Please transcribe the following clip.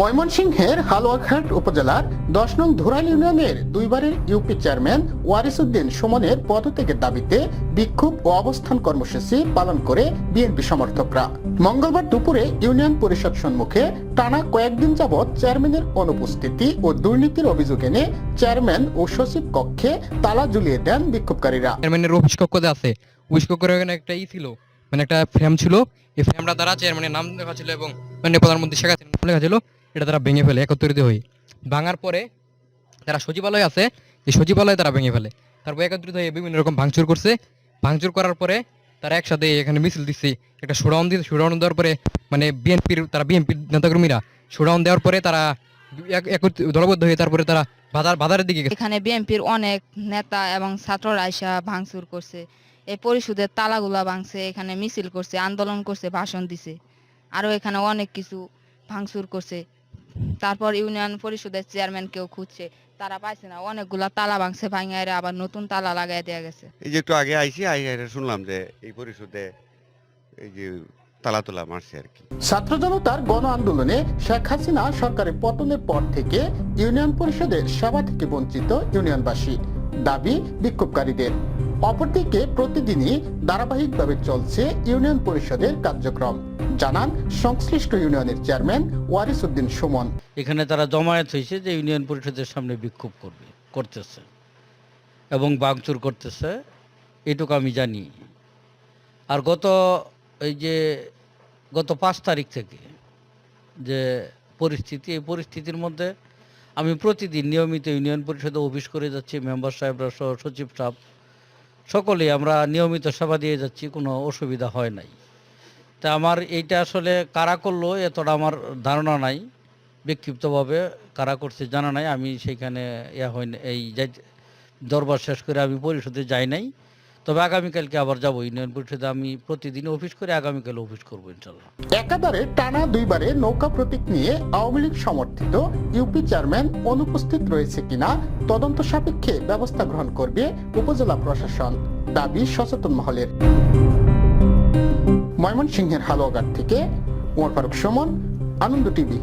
ময়মনসিংহের হালুয়াঘাট উপজেলার দশ নং ধুরাইল ইউনিয়নের দুইবারের ইউপি চেয়ারম্যান ওয়ারিসউদ্দিন সুমনের পদত্যাগের দাবিতে বিক্ষোভ ও অবস্থান কর্মসূচি পালন করে বিএনপি সমর্থকরা। মঙ্গলবার দুপুরে ইউনিয়ন পরিষদ সম্মুখে টানা কয়েকদিন যাবৎ চেয়ারম্যানের অনুপস্থিতি ও দুর্নীতির অভিযোগ এনে চেয়ারম্যান ও সচিব কক্ষে তালা ঝুলিয়ে দেন বিক্ষোভকারীরা। চেয়ারম্যানের অফিস কক্ষতে আছে। অফিস কক্ষের একটা ই ছিল মানে একটা ফ্রেম ছিল। এই ফ্রেমটা দ্বারা চেয়ারম্যানের নাম লেখা ছিল এবং মানে প্রধানমন্ত্রী শেখ হাসিনার নাম লেখা ছিল। এটা তারা ভেঙে ফেলে, একত্রিত হয়ে ভাঙার পরে তারা সচিবালয় আছে, এই সচিবালয় তারা ভেঙে ফেলে। তারপর একত্রিত হয়ে বিভিন্ন রকম ভাঙচুর করছে। ভাঙচুর করার পরে তারা একসাথে এখানে মিছিল দিচ্ছে, একটা শোডাউন দিচ্ছে। শোডাউন দেওয়ার পরে মানে বিএনপির, তারা বিএনপির নেতাকর্মীরা শোডাউন দেওয়ার পরে তারা দলবদ্ধ হয়ে তারপরে তারা বাজার বাজারের দিকে এখানে বিএনপির অনেক নেতা এবং ছাত্ররা আইসা ভাঙচুর করছে। এই পরিষদের তালাগুলা ভাঙছে, এখানে মিছিল করছে, আন্দোলন করছে, ভাষণ দিছে। আরও এখানে অনেক কিছু ভাঙচুর করছে। তারপর ইউনিয়ন পরিষদের চেয়ারম্যান কেউ খুঁজছে তারা পাইছে না। অনেকগুলা তালা ভাঙছে ভাঙাইরে আবার নতুন তালা লাগাই দেওয়া গেছে। এই যে একটু আগে আইসি আই আইরা শুনলাম যে এই পরিষদে এই যে তালা তোলা মারছে আর কি। ছাত্র জনতার গণ আন্দোলনে শেখ হাসিনা সরকারের পতনের পর থেকে ইউনিয়ন পরিষদের সেবা থেকে বঞ্চিত ইউনিয়নবাসী। দাবি বিক্ষোভকারীদের। অপরদিকে প্রতিদিনই ধারাবাহিকভাবে চলছে ইউনিয়ন পরিষদের কার্যক্রম। জানান সংশ্লিষ্ট ইউনিয়নের চেয়ারম্যান ওয়ারিস উদ্দিন সুমন। এখানে তারা জমায়েত হয়েছে যে ইউনিয়ন পরিষদের সামনে বিক্ষোভ করবে, করতেছে এবং ভাঙচুর করতেছে, এটুকু আমি জানি। আর গত এই যে গত পাঁচ তারিখ থেকে যে পরিস্থিতি, এই পরিস্থিতির মধ্যে আমি প্রতিদিন নিয়মিত ইউনিয়ন পরিষদে অফিস করে যাচ্ছি, মেম্বার সাহেবরা সহ সচিব সাহেব সকলেই আমরা নিয়মিত সেবা দিয়ে যাচ্ছি, কোনো অসুবিধা হয় নাই। তা আমার এইটা আসলে কারা করল এতটা আমার ধারণা নাই, বিক্ষিপ্তভাবে কারা করছে জানা নাই, আমি সেইখানে ইয়া হয় এই যাই- দরবার শেষ করে আমি পরিষদে যাই নাই। তবে আগামীকালকে আবার যাব ইউনিয়ন পরিষদে। আমি প্রতিদিন অফিস করে আগামীকাল অফিস করব ইনশাল্লাহ। একাধারে টানা দুইবারে নৌকা প্রতীক নিয়ে আওয়ামী লীগ সমর্থিত ইউপি চেয়ারম্যান অনুপস্থিত রয়েছে কিনা তদন্ত সাপেক্ষে ব্যবস্থা গ্রহণ করবে উপজেলা প্রশাসন। দাবি সচেতন মহলের। ময়মনসিংহের হালুয়াঘাট থেকে ওমর ফারুক সুমন, আনন্দ টিভি।